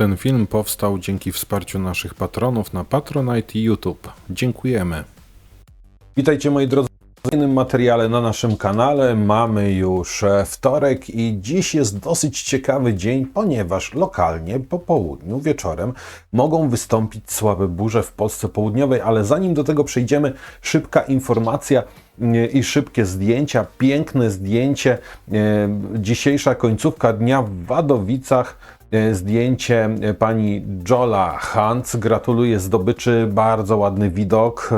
Ten film powstał dzięki wsparciu naszych patronów na Patronite i YouTube. Dziękujemy. Witajcie moi drodzy w kolejnym materiale na naszym kanale. Mamy już wtorek i dziś jest dosyć ciekawy dzień, ponieważ lokalnie po południu, wieczorem mogą wystąpić słabe burze w Polsce Południowej, ale zanim do tego przejdziemy, szybka informacja e, i szybkie zdjęcia, piękne zdjęcie. E, Dzisiejsza końcówka dnia w Wadowicach zdjęcie e, pani Jola Hunt. Gratuluję zdobyczy, bardzo ładny widok.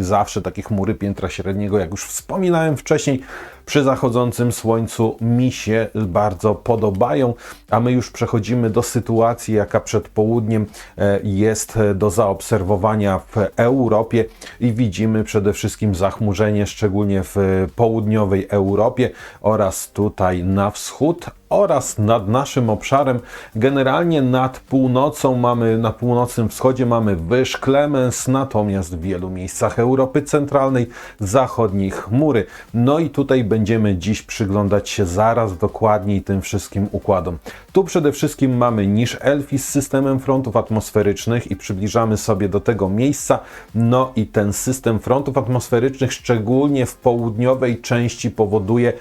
Zawsze takie chmury piętra średniego, jak już wspominałem wcześniej, przy zachodzącym słońcu mi się bardzo podobają, a my już przechodzimy do sytuacji, jaka przed południem e, jest do zaobserwowania w Europie i widzimy przede wszystkim zachmurzenie, szczególnie w południowej Europie oraz tutaj na wschód oraz nad naszym obszarem. Generalnie nad północą mamy, na północnym wschodzie mamy wyż Clemens, natomiast w wielu miejscach Europy Centralnej zachodniej chmury. No i tutaj będziemy dziś przyglądać się zaraz dokładniej tym wszystkim układom. Tu przede wszystkim mamy niż Elfi z systemem frontów atmosferycznych i przybliżamy sobie do tego miejsca. No i ten system frontów atmosferycznych, szczególnie w południowej części, powoduje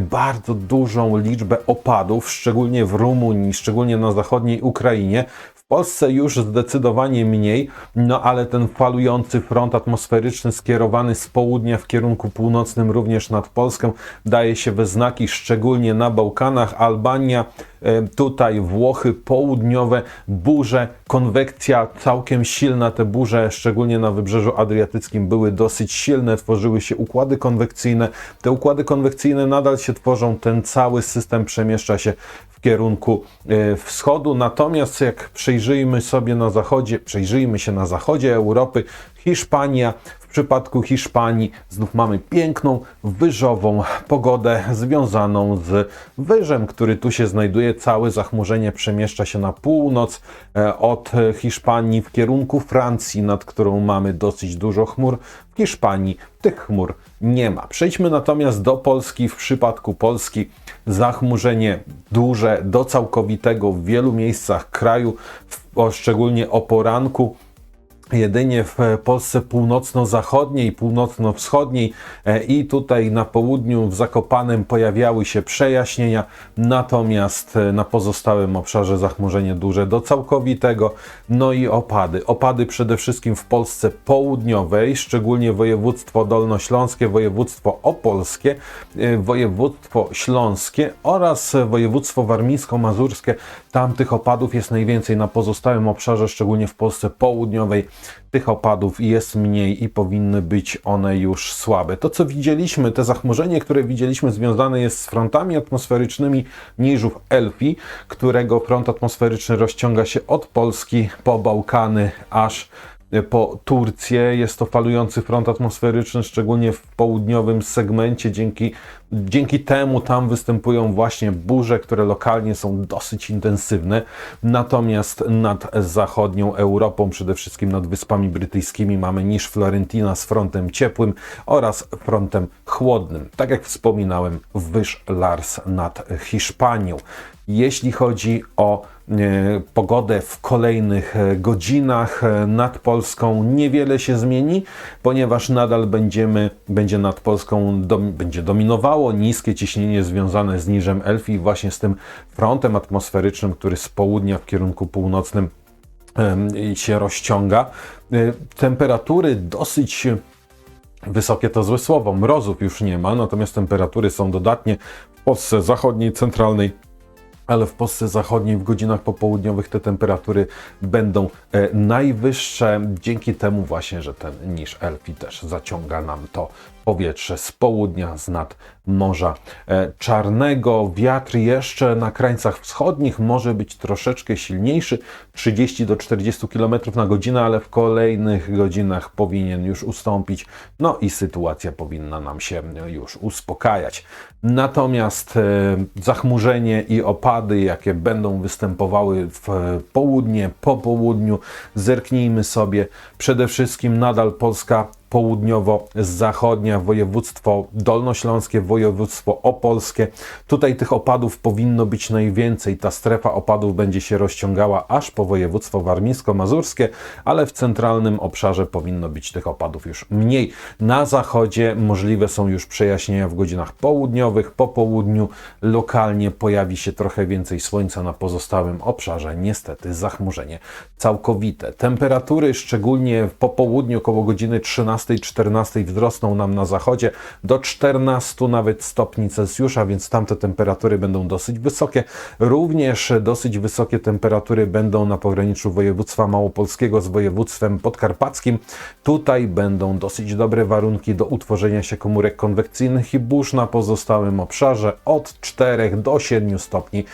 bardzo dużą liczbę opadów, szczególnie w Rumunii, szczególnie na zachodniej Ukrainie. Polsce już zdecydowanie mniej, no ale ten falujący front atmosferyczny skierowany z południa w kierunku północnym również nad Polską daje się we znaki, szczególnie na Bałkanach, Albania, e, tutaj Włochy południowe, burze, konwekcja całkiem silna, te burze, szczególnie na wybrzeżu adriatyckim były dosyć silne, tworzyły się układy konwekcyjne. Te układy konwekcyjne nadal się tworzą, ten cały system przemieszcza się kierunku e, wschodu. Natomiast jak przejrzyjmy sobie na zachodzie, przejrzyjmy się na zachodzie Europy, Hiszpania, w przypadku Hiszpanii znów mamy piękną, wyżową pogodę związaną z wyżem, który tu się znajduje. Całe zachmurzenie przemieszcza się na północ e, od Hiszpanii w kierunku Francji, nad którą mamy dosyć dużo chmur. W Hiszpanii tych chmur nie ma. Przejdźmy natomiast do Polski. W przypadku Polski zachmurzenie duże do całkowitego w wielu miejscach kraju, szczególnie o poranku. Jedynie w Polsce północno-zachodniej, północno-wschodniej e, i tutaj na południu w Zakopanem pojawiały się przejaśnienia, natomiast e, na pozostałym obszarze zachmurzenie duże do całkowitego, no i opady. Opady przede wszystkim w Polsce południowej, szczególnie województwo dolnośląskie, województwo opolskie, e, województwo śląskie oraz województwo warmińsko-mazurskie. Tam tych opadów jest najwięcej na pozostałym obszarze, szczególnie w Polsce południowej. Tych opadów jest mniej i powinny być one już słabe. To, co widzieliśmy, te zachmurzenie, które widzieliśmy, związane jest z frontami atmosferycznymi niżów Elfi, którego front atmosferyczny rozciąga się od Polski po Bałkany aż po Turcję. Jest to falujący front atmosferyczny, szczególnie w południowym segmencie. Dzięki, dzięki temu tam występują właśnie burze, które lokalnie są dosyć intensywne. Natomiast nad zachodnią Europą, przede wszystkim nad Wyspami Brytyjskimi, mamy niż Florentina z frontem ciepłym oraz frontem chłodnym. Tak jak wspominałem, wyż Lars nad Hiszpanią. Jeśli chodzi o e, pogodę w kolejnych e, godzinach e, nad Polską niewiele się zmieni, ponieważ nadal będziemy, będzie nad Polską dom, będzie dominowało niskie ciśnienie związane z niżem Elfi, właśnie z tym frontem atmosferycznym, który z południa w kierunku północnym się rozciąga. E, Temperatury dosyć Wysokie to złe słowo, mrozów już nie ma, natomiast temperatury są dodatnie w Polsce zachodniej, centralnej, ale w Polsce zachodniej w godzinach popołudniowych te temperatury będą e, najwyższe, dzięki temu właśnie, że ten niż Elfi też zaciąga nam to powietrze z południa, z nad Morza e, Czarnego. Wiatr jeszcze na krańcach wschodnich może być troszeczkę silniejszy, 30 do 40 km na godzinę, ale w kolejnych godzinach powinien już ustąpić. No i sytuacja powinna nam się już uspokajać. Natomiast e, zachmurzenie i opady, jakie będą występowały w południe, po południu, zerknijmy sobie. Przede wszystkim nadal Polska południowo-zachodnia, województwo dolnośląskie, województwo opolskie. Tutaj tych opadów powinno być najwięcej. Ta strefa opadów będzie się rozciągała aż po województwo warmińsko-mazurskie, ale w centralnym obszarze powinno być tych opadów już mniej. Na zachodzie możliwe są już przejaśnienia w godzinach południowych, po południu lokalnie pojawi się trochę więcej słońca na pozostałym obszarze. Niestety zachmurzenie całkowite. Temperatury, szczególnie po południu, około godziny 13-14 wzrosną nam na zachodzie do 14 nawet stopni Celsjusza, więc tamte temperatury będą dosyć wysokie. Również dosyć wysokie temperatury będą na pograniczu województwa małopolskiego z województwem podkarpackim. Tutaj będą dosyć dobre warunki do utworzenia się komórek konwekcyjnych i burz na pozostałym obszarze od 4 do 7 stopni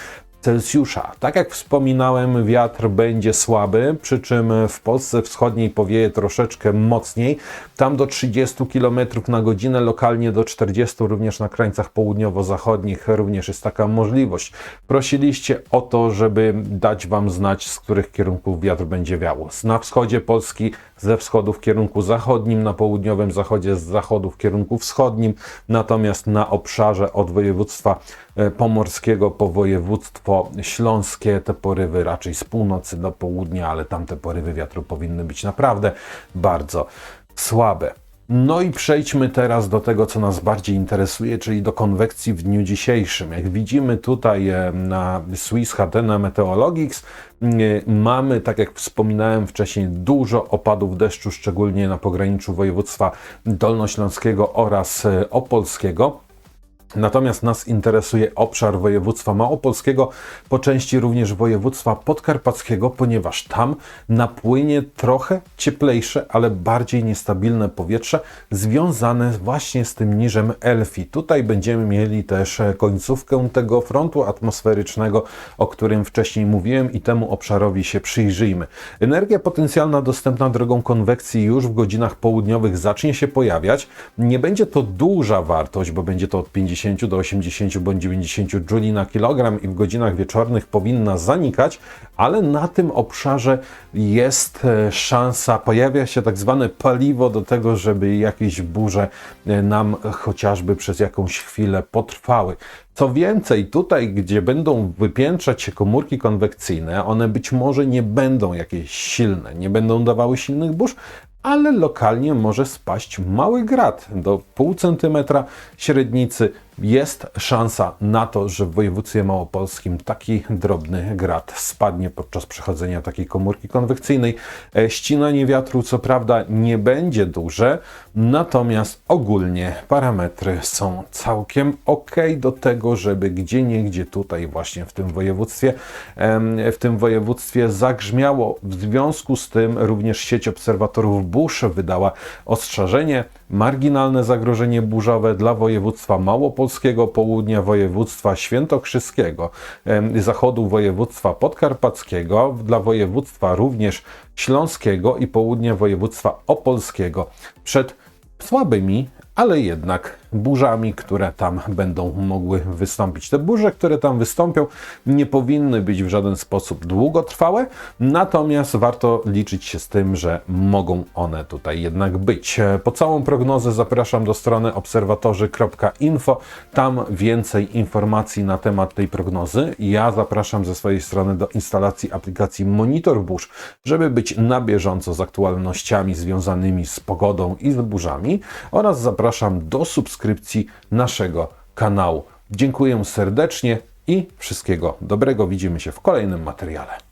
Celsjusza. Tak jak wspominałem, wiatr będzie słaby, przy czym w Polsce wschodniej powieje troszeczkę mocniej, tam do 30 km na godzinę, lokalnie do 40, również na krańcach południowo-zachodnich również jest taka możliwość. Prosiliście o to, żeby dać Wam znać, z których kierunków wiatr będzie wiał. Na wschodzie Polski ze wschodu w kierunku zachodnim, na południowym zachodzie z zachodu w kierunku wschodnim, natomiast na obszarze od województwa e, pomorskiego po województwo śląskie te porywy raczej z północy do południa, ale tamte porywy wiatru powinny być naprawdę bardzo słabe. No i przejdźmy teraz do tego, co nas bardziej interesuje, czyli do konwekcji w dniu dzisiejszym. Jak widzimy tutaj e, na Swiss Hatena Meteorologics, e, mamy, tak jak wspominałem wcześniej, dużo opadów deszczu, szczególnie na pograniczu województwa dolnośląskiego oraz e, opolskiego. Natomiast nas interesuje obszar województwa małopolskiego, po części również województwa podkarpackiego, ponieważ tam napłynie trochę cieplejsze, ale bardziej niestabilne powietrze związane właśnie z tym niżem Elfi. Tutaj będziemy mieli też końcówkę tego frontu atmosferycznego, o którym wcześniej mówiłem i temu obszarowi się przyjrzyjmy. Energia potencjalna dostępna drogą konwekcji już w godzinach południowych zacznie się pojawiać. Nie będzie to duża wartość, bo będzie to od 50 50 do 80 bądź 90 jouli na kilogram i w godzinach wieczornych powinna zanikać, ale na tym obszarze jest e, szansa, pojawia się tak zwane paliwo do tego, żeby jakieś burze e, nam chociażby przez jakąś chwilę potrwały. Co więcej, tutaj, gdzie będą wypiętrzać się komórki konwekcyjne, one być może nie będą jakieś silne, nie będą dawały silnych burz, ale lokalnie może spaść mały grad do pół centymetra średnicy. Jest szansa na to, że w województwie małopolskim taki drobny grad spadnie podczas przechodzenia takiej komórki konwekcyjnej. E, ścinanie wiatru co prawda nie będzie duże, natomiast ogólnie parametry są całkiem ok do tego, żeby gdzie niegdzie tutaj właśnie w tym województwie w tym województwie zagrzmiało. W związku z tym również sieć obserwatorów burz wydała ostrzeżenie marginalne zagrożenie burzowe dla województwa małopolskiego, południa województwa świętokrzyskiego, zachodu województwa podkarpackiego, dla województwa również śląskiego i południa województwa opolskiego. Przed słabymi, ale jednak burzami, które tam będą mogły wystąpić. Te burze, które tam wystąpią, nie powinny być w żaden sposób długotrwałe, natomiast warto liczyć się z tym, że mogą one tutaj jednak być. Po całą prognozę zapraszam do strony obserwatorzy.info. Tam więcej informacji na temat tej prognozy. Ja zapraszam ze swojej strony do instalacji aplikacji Monitor Burz, żeby być na bieżąco z aktualnościami związanymi z pogodą i z burzami oraz zapraszam do subskrypcji subskrypcji naszego kanału. Dziękuję serdecznie i wszystkiego dobrego. Widzimy się w kolejnym materiale.